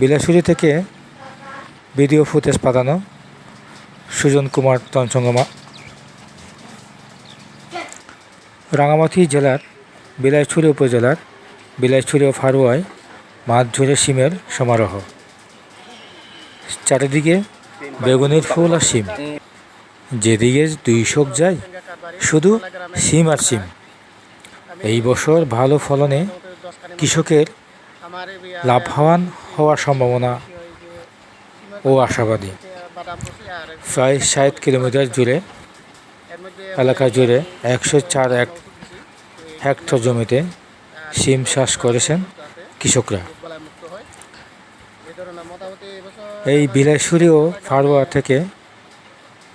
বিলাসুরি থেকে video footage পাঠানো সুজন কুমার তঞ্চঙ্গমা রাঙামাটি জেলার বিলাইছড়ি উপজেলার বিলাইছড়ি ও ফারুয়ায় মাছ ধরে শিমের সমারোহ। চারিদিকে বেগুনের ফুল আর শিম। যেদিকে দুই শোক যায়, শুধু শিম আর শিম। এই বছর ভালো ফলনে কৃষকের লাভবান হওয়ার সম্ভাবনা ও আশাবাদী। প্রায় ষাট কিলোমিটার জুড়ে, এলাকা জুড়ে একশো চার এক হেক্টর জমিতে সিম চাষ করেছেন কৃষকরা। এই বিলাইছড়ি ও ফারুয়া থেকে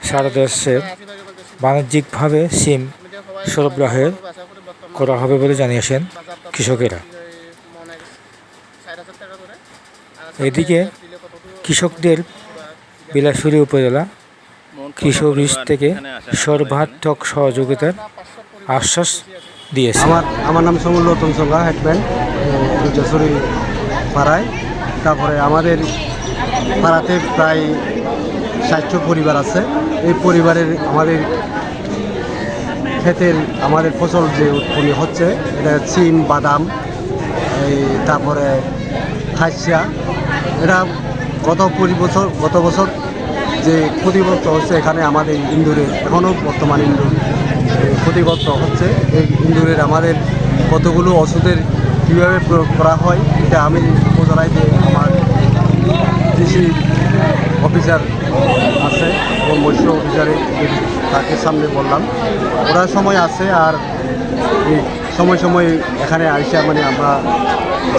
সারা দেশে বাণিজ্যিকভাবে সিম সরবরাহের করা হবে বলে জানিয়েছেন কৃষকেরা। এদিকে কৃষকদের বিলাসুরি উপজেলা কৃষি অফিস থেকে সর্বাত্মক সহযোগিতার আশ্বাস দিয়েছে। আমার আমার নাম সমুল রতন সঙ্গা যশোরী পাড়ায়। তারপরে আমাদের পাড়াতে প্রায় ষাটশো পরিবার আছে। এই পরিবারের আমাদের ক্ষেতের আমাদের ফসল যে উৎপন্ন হচ্ছে, এটা সিম, বাদাম, এই তারপরে খাসিয়া এটা গত কুড়ি বছর, গত বছর যে ক্ষতিগ্রস্ত হচ্ছে এখানে আমাদের ইন্দুরে এখনও বর্তমান ইন্দুর। ক্ষতিগ্রস্ত হচ্ছে এই ইন্দুরের আমাদের কতগুলো ওষুধের কীভাবে প্রয়োগ করা হয়, এটা আমি উপজেলায় যে আমার কৃষি অফিসার আছে এবং মৎস্য অফিসারে তাকে সামনে বললাম। ওরা সময় আছে আর সময় সময় এখানে আইসা মানে আমরা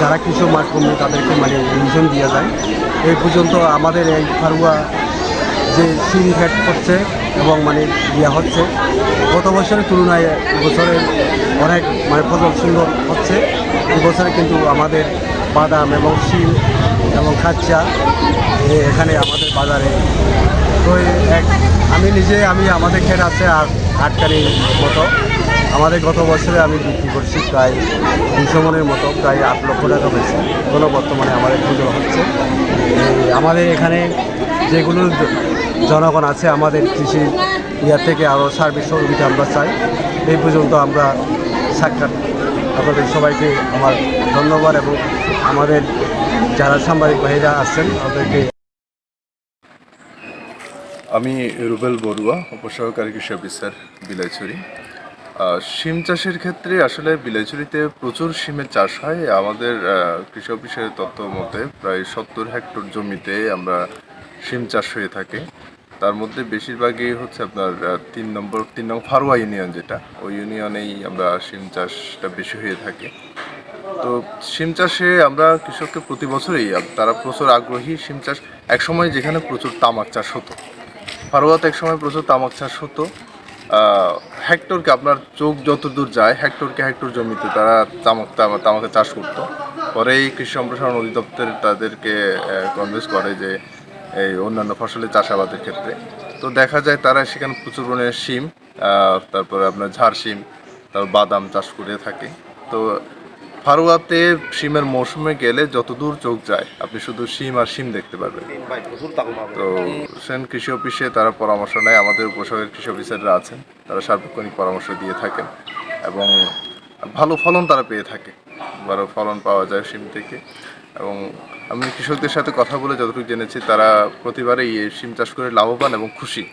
যারা কৃষক মাঠ কর্মী, তাদেরকে মানে রিভিশন দিয়ে যায়। এই পর্যন্ত আমাদের এই ফারুয়া যে সিম ফ্যাট করছে এবং মানে ইয়া হচ্ছে, গত বছরের তুলনায় বছরে অনেক মানে ফসল সুন্দর হচ্ছে। এই বছরে কিন্তু আমাদের বাদাম এবং শিম এবং খাচ্চা এখানে আমাদের বাজারে। তো এক, আমি নিজে, আমি আমাদের ক্ষেত আছে আর আটকানি মতো। আমাদের গত বছরে আমি বিক্রি করছি প্রায় দুশো মনের মতো, প্রায় আট লক্ষ টাকা হয়েছে। এখনও বর্তমানে আমাদের পুজো হচ্ছে। আমাদের এখানে যেগুলো জনগণ আছে, আমাদের কৃষি ইয়ার থেকে আরও সার্ভিস সহযোগিতা আমরা চাই। এই পর্যন্ত আমরা সাক্ষাৎ আপনাদের সবাইকে আমার ধন্যবাদ এবং আমাদের যারা সাংবাদিক ভাইরা আছেন, তাদেরকে আমি রুবেল বড়ুয়া উপসহকারী কৃষি অফিসার, বিলাইছড়ি। শিম চাষের ক্ষেত্রে আসলে বিলাইছড়িতে প্রচুর শিমের চাষ হয়। আমাদের কৃষি অফিসের তথ্য মতে প্রায় সত্তর হেক্টর জমিতে আমরা শিম চাষ হয়ে থাকে। তার মধ্যে বেশিরভাগই হচ্ছে আপনার তিন নম্বর তিন নম্বর ফারুয়া ইউনিয়ন যেটা, ওই ইউনিয়নেই আমরা শিম চাষটা বেশি হয়ে থাকে। তো শিম চাষে আমরা কৃষককে প্রতি বছরই তারা প্রচুর আগ্রহী শিম চাষ। একসময় যেখানে প্রচুর তামাক চাষ হতো। ফারোয়াতে একসময় প্রচুর তামাক চাষ হতো। হেক্টরকে আপনার চোখ যত দূর যায়, হেক্টরকে হেক্টর জমিতে তারা তামাক তামা- তামাকে চাষ করত। পরে এই কৃষি সম্প্রসারণ অধিদপ্তর তাদেরকে কনভিন্স করে যে এই অন্যান্য ফসলের চাষাবাদের ক্ষেত্রে। তো দেখা যায় তারা সেখানে প্রচুর পরিমাণে শিম তারপরে আপনার ঝাড় শিম, তারপর বাদাম চাষ করে থাকে। তো ফারুয়াতে শিমের মৌসুমে গেলে যতদূর চোখ যায়, আপনি শুধু শিম আর শিম দেখতে পারবেন। তো সেন কৃষি অফিসে তারা পরামর্শ নেয়, আমাদের উপসর্গের কৃষি অফিসাররা আছেন, তারা সার্বক্ষণিক পরামর্শ দিয়ে থাকেন এবং ভালো ফলন তারা পেয়ে থাকে। ভালো ফলন পাওয়া যায় শিম থেকে এবং আমি কৃষকদের সাথে কথা বলে যতটুকু জেনেছি, তারা প্রতিবারেই এই শিম চাষ করে লাভবান এবং খুশি।